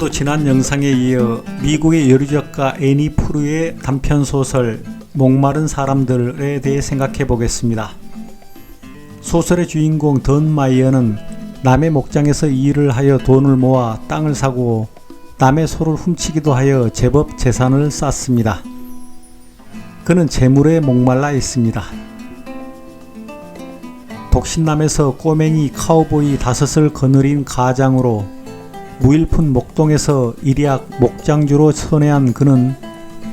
오늘도 지난 영상에 이어 미국의 여류작가 애니 프루의 단편 소설 목마른 사람들에 대해 생각해 보겠습니다. 소설의 주인공 던 마이어는 남의 목장에서 일을 하여 돈을 모아 땅을 사고 남의 소를 훔치기도 하여 제법 재산을 쌓습니다. 그는 재물에 목말라 있습니다. 독신남에서 꼬맹이 카우보이 다섯을 거느린 가장으로 무일푼 목동에서 일약 목장주로 선회한 그는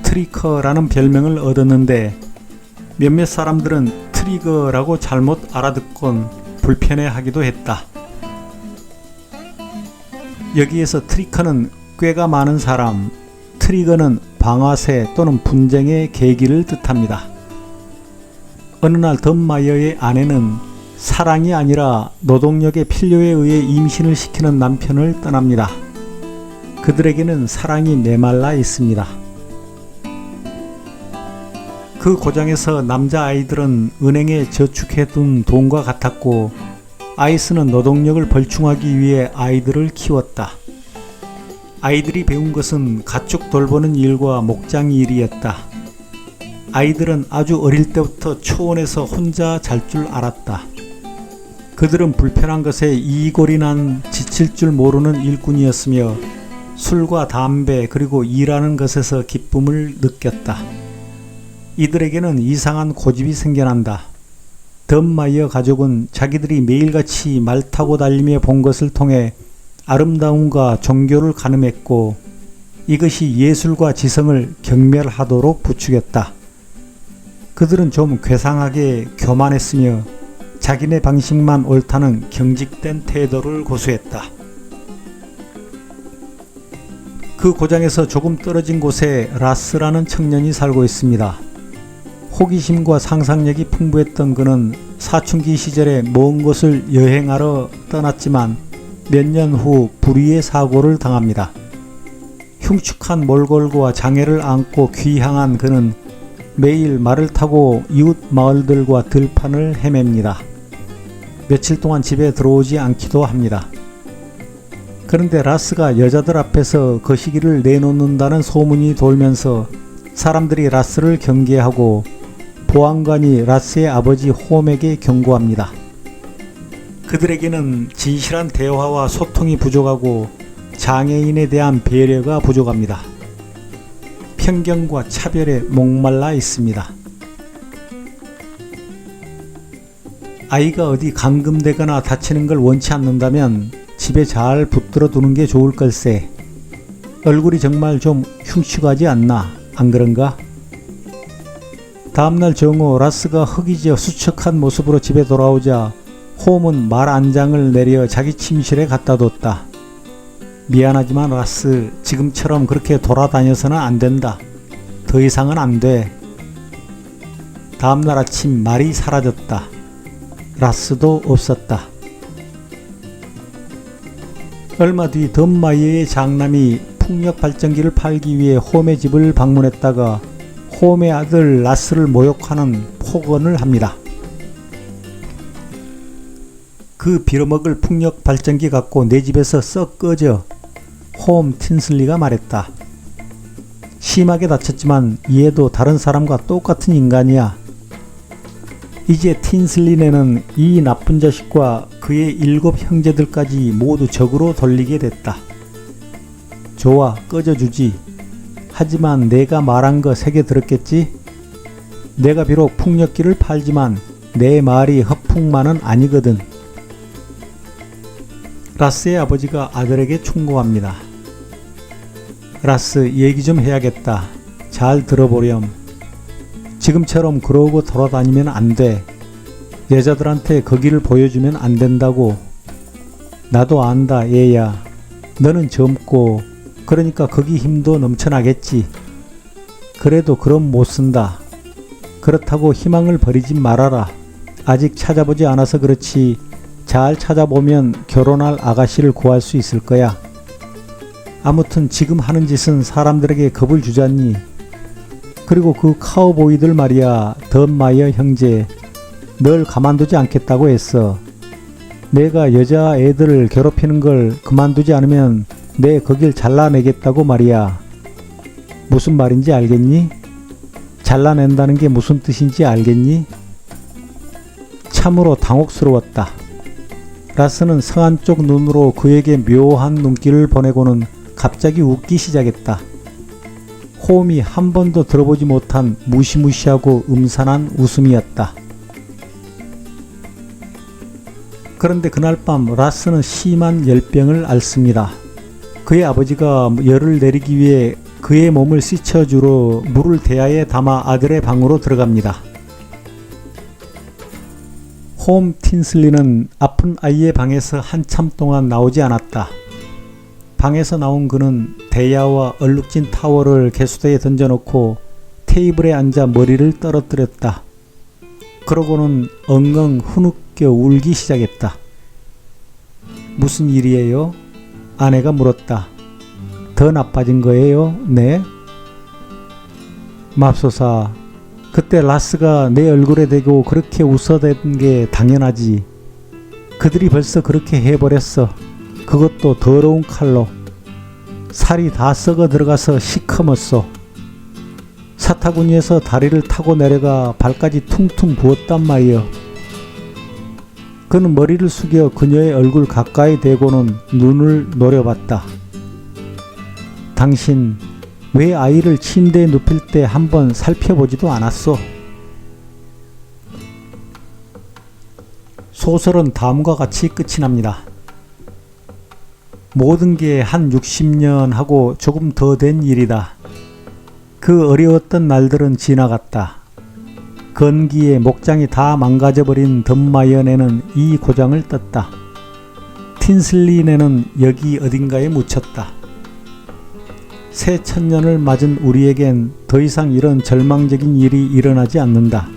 트리커라는 별명을 얻었는데 몇몇 사람들은 트리거라고 잘못 알아듣곤 불편해하기도 했다. 여기에서 트리커는 꾀가 많은 사람, 트리거는 방아쇠 또는 분쟁의 계기를 뜻합니다. 어느 날 덤마이어의 아내는 사랑이 아니라 노동력의 필요에 의해 임신을 시키는 남편을 떠납니다. 그들에게는 사랑이 메말라 있습니다. 그 고장에서 남자 아이들은 은행에 저축해둔 돈과 같았고 아이스는 노동력을 벌충하기 위해 아이들을 키웠다. 아이들이 배운 것은 가축 돌보는 일과 목장 일이었다. 아이들은 아주 어릴 때부터 초원에서 혼자 잘 줄 알았다. 그들은 불편한 것에 이골이 난 지칠 줄 모르는 일꾼이었으며 술과 담배 그리고 일하는 것에서 기쁨을 느꼈다. 이들에게는 이상한 고집이 생겨난다. 덤마이어 가족은 자기들이 매일같이 말 타고 달리며 본 것을 통해 아름다움과 종교를 가늠했고 이것이 예술과 지성을 경멸하도록 부추겼다. 그들은 좀 괴상하게 교만했으며 자기네 방식만 옳다는 경직된 태도를 고수했다. 그 고장에서 조금 떨어진 곳에 라스라는 청년이 살고 있습니다. 호기심과 상상력이 풍부했던 그는 사춘기 시절에 먼 곳을 여행하러 떠났지만 몇 년 후 불의의 사고를 당합니다. 흉측한 몰골과 장애를 안고 귀향한 그는 매일 말을 타고 이웃 마을들과 들판을 헤맵니다. 며칠 동안 집에 들어오지 않기도 합니다. 그런데 라스가 여자들 앞에서 거시기를 내놓는다는 소문이 돌면서 사람들이 라스를 경계하고 보안관이 라스의 아버지 홈에게 경고합니다. 그들에게는 진실한 대화와 소통이 부족하고 장애인에 대한 배려가 부족합니다. 편견과 차별에 목말라 있습니다. 아이가 어디 감금되거나 다치는 걸 원치 않는다면 집에 잘 붙들어 두는 게 좋을 걸세. 얼굴이 정말 좀 흉측하지 않나? 안 그런가? 다음날 정오 라스가 허기져 수척한 모습으로 집에 돌아오자 홈은 말한 장을 내려 자기 침실에 갖다 뒀다. 미안하지만 라스 지금처럼 그렇게 돌아다녀서는 안 된다. 더 이상은 안 돼. 다음날 아침 말이 사라졌다. 라스도 없었다. 얼마 뒤 덤마이의 장남이 풍력 발전기를 팔기 위해 홈의 집을 방문했다가 홈의 아들 라스를 모욕하는 폭언을 합니다. 그 빌어먹을 풍력 발전기 갖고 내 집에서 썩 꺼져. 홈 틴슬리가 말했다. 심하게 다쳤지만 얘도 다른 사람과 똑같은 인간이야. 이제 틴슬리네는 이 나쁜 자식과 그의 일곱 형제들까지 모두 적으로 돌리게 됐다. 좋아, 꺼져주지. 하지만 내가 말한 거 새겨 들었겠지? 내가 비록 풍력기를 팔지만 내 말이 허풍만은 아니거든. 라스의 아버지가 아들에게 충고합니다. 라스, 얘기 좀 해야겠다. 잘 들어보렴. 지금처럼 그러고 돌아다니면 안 돼. 여자들한테 거기를 보여주면 안 된다고. 나도 안다, 얘야. 너는 젊고, 그러니까 거기 힘도 넘쳐나겠지. 그래도 그럼 못 쓴다. 그렇다고 희망을 버리지 말아라. 아직 찾아보지 않아서 그렇지. 잘 찾아보면 결혼할 아가씨를 구할 수 있을 거야. 아무튼 지금 하는 짓은 사람들에게 겁을 주잖니. 그리고 그 카우보이들 말이야, 덤마이어 형제, 널 가만두지 않겠다고 했어. 내가 여자 애들을 괴롭히는 걸 그만두지 않으면 내 거길 잘라내겠다고 말이야. 무슨 말인지 알겠니? 잘라낸다는 게 무슨 뜻인지 알겠니? 참으로 당혹스러웠다. 라스는 성한 쪽 눈으로 그에게 묘한 눈길을 보내고는 갑자기 웃기 시작했다. 호음이 한 번도 들어보지 못한 무시무시하고 음산한 웃음이었다. 그런데 그날 밤 라스는 심한 열병을 앓습니다. 그의 아버지가 열을 내리기 위해 그의 몸을 씻어주러 물을 대야에 담아 아들의 방으로 들어갑니다. 홈 틴슬리는 아픈 아이의 방에서 한참 동안 나오지 않았다. 방에서 나온 그는 대야와 얼룩진 타월을 개수대에 던져놓고 테이블에 앉아 머리를 떨어뜨렸다. 그러고는 엉엉 후느껴 울기 시작했다. 무슨 일이에요? 아내가 물었다. 더 나빠진 거예요? 네. 맙소사, 그때 라스가 내 얼굴에 대고 그렇게 웃어댄 게 당연하지. 그들이 벌써 그렇게 해버렸어. 그것도 더러운 칼로. 살이 다 썩어 들어가서 시커멓소. 사타구니에서 다리를 타고 내려가 발까지 퉁퉁 부었단 말이여. 그는 머리를 숙여 그녀의 얼굴 가까이 대고는 눈을 노려봤다. 당신 왜 아이를 침대에 눕힐 때 한번 살펴보지도 않았소? 소설은 다음과 같이 끝이 납니다. 모든 게 한 60년 하고 조금 더 된 일이다. 그 어려웠던 날들은 지나갔다. 건기에 목장이 다 망가져버린 덤마이언에는 이 고장을 떴다. 틴슬리네는 여기 어딘가에 묻혔다. 새 천년을 맞은 우리에겐 더 이상 이런 절망적인 일이 일어나지 않는다.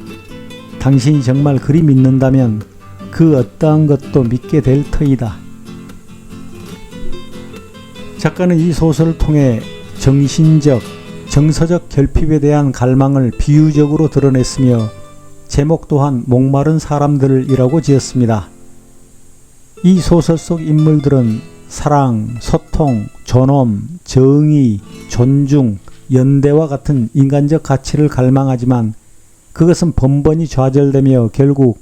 당신이 정말 그리 믿는다면 그 어떠한 것도 믿게 될 터이다. 작가는 이 소설을 통해 정신적, 정서적 결핍에 대한 갈망을 비유적으로 드러냈으며 제목 또한 목마른 사람들이라고 지었습니다. 이 소설 속 인물들은 사랑, 소통, 존엄, 정의, 존중, 연대와 같은 인간적 가치를 갈망하지만 그것은 번번이 좌절되며 결국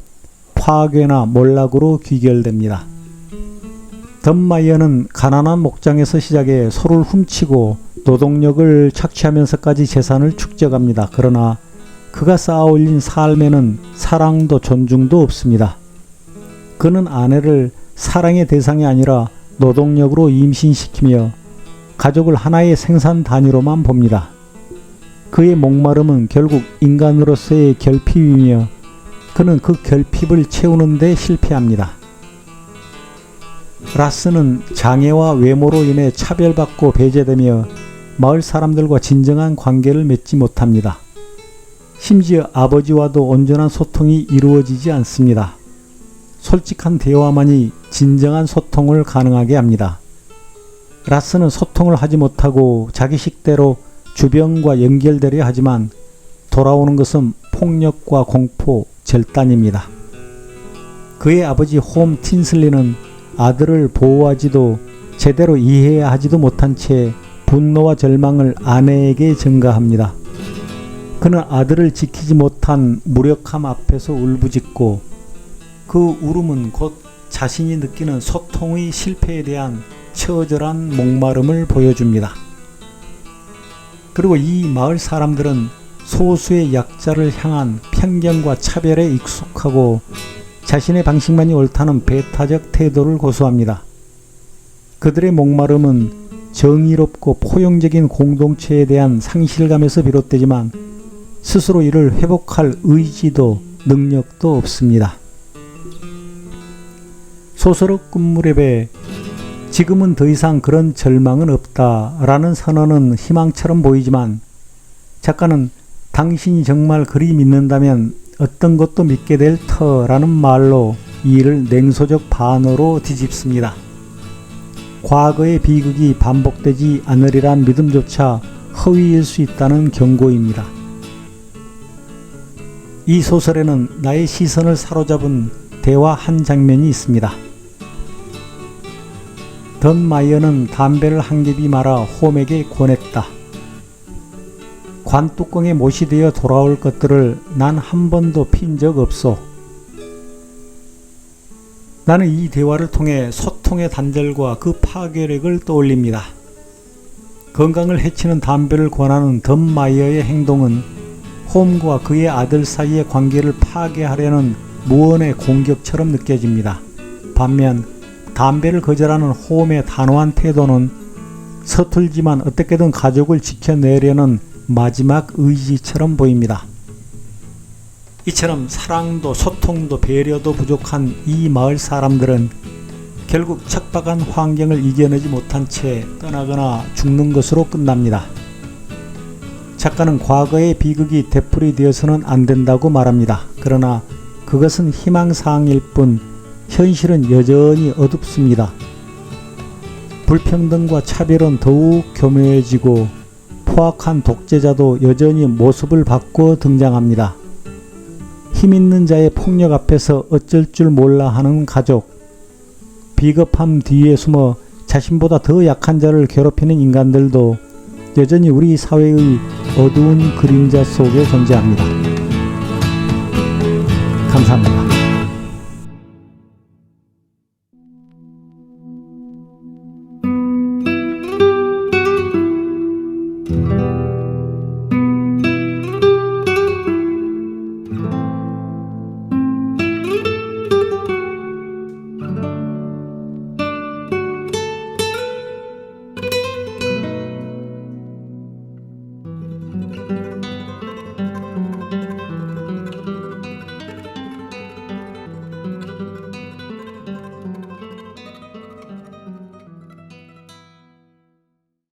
파괴나 몰락으로 귀결됩니다. 덤마이어는 가난한 목장에서 시작해 소를 훔치고 노동력을 착취하면서까지 재산을 축적합니다. 그러나 그가 쌓아올린 삶에는 사랑도 존중도 없습니다. 그는 아내를 사랑의 대상이 아니라 노동력으로 임신시키며 가족을 하나의 생산 단위로만 봅니다. 그의 목마름은 결국 인간으로서의 결핍이며 그는 그 결핍을 채우는데 실패합니다. 라스는 장애와 외모로 인해 차별받고 배제되며 마을 사람들과 진정한 관계를 맺지 못합니다. 심지어 아버지와도 온전한 소통이 이루어지지 않습니다. 솔직한 대화만이 진정한 소통을 가능하게 합니다. 라스는 소통을 하지 못하고 자기 식대로 주변과 연결되려 하지만 돌아오는 것은 폭력과 공포, 절단입니다. 그의 아버지 홈 틴슬리는 아들을 보호하지도 제대로 이해하지도 하지도 못한 채 분노와 절망을 아내에게 전가합니다. 그는 아들을 지키지 못한 무력함 앞에서 울부짖고 그 울음은 곧 자신이 느끼는 소통의 실패에 대한 처절한 목마름을 보여줍니다. 그리고 이 마을 사람들은 소수의 약자를 향한 편견과 차별에 익숙하고 자신의 방식만이 옳다는 배타적 태도를 고수합니다. 그들의 목마름은 정의롭고 포용적인 공동체에 대한 상실감에서 비롯되지만 스스로 이를 회복할 의지도 능력도 없습니다. 소설의 끝무렵에 지금은 더 이상 그런 절망은 없다라는 선언은 희망처럼 보이지만 작가는 당신이 정말 그리 믿는다면 어떤 것도 믿게 될 터라는 말로 이를 냉소적 반어로 뒤집습니다. 과거의 비극이 반복되지 않으리란 믿음조차 허위일 수 있다는 경고입니다. 이 소설에는 나의 시선을 사로잡은 대화 한 장면이 있습니다. 던 마이어는 담배를 한 갭이 말아 홈에게 권했다. 관뚜껑에 못이 되어 돌아올 것들을 난 한 번도 핀 적 없소. 나는 이 대화를 통해 소통의 단절과 그 파괴력을 떠올립니다. 건강을 해치는 담배를 권하는 던 마이어의 행동은 홈과 그의 아들 사이의 관계를 파괴하려는 무언의 공격처럼 느껴집니다. 반면 담배를 거절하는 홈의 단호한 태도는 서툴지만 어떻게든 가족을 지켜내려는 마지막 의지처럼 보입니다. 이처럼 사랑도 소통도 배려도 부족한 이 마을 사람들은 결국 척박한 환경을 이겨내지 못한 채 떠나거나 죽는 것으로 끝납니다. 작가는 과거의 비극이 되풀이 되어서는 안 된다고 말합니다. 그러나 그것은 희망사항일 뿐 현실은 여전히 어둡습니다. 불평등과 차별은 더욱 교묘해지고 포악한 독재자도 여전히 모습을 바꿔 등장합니다. 힘 있는 자의 폭력 앞에서 어쩔 줄 몰라 하는 가족, 비겁함 뒤에 숨어 자신보다 더 약한 자를 괴롭히는 인간들도 여전히 우리 사회의 어두운 그림자 속에 존재합니다. 감사합니다.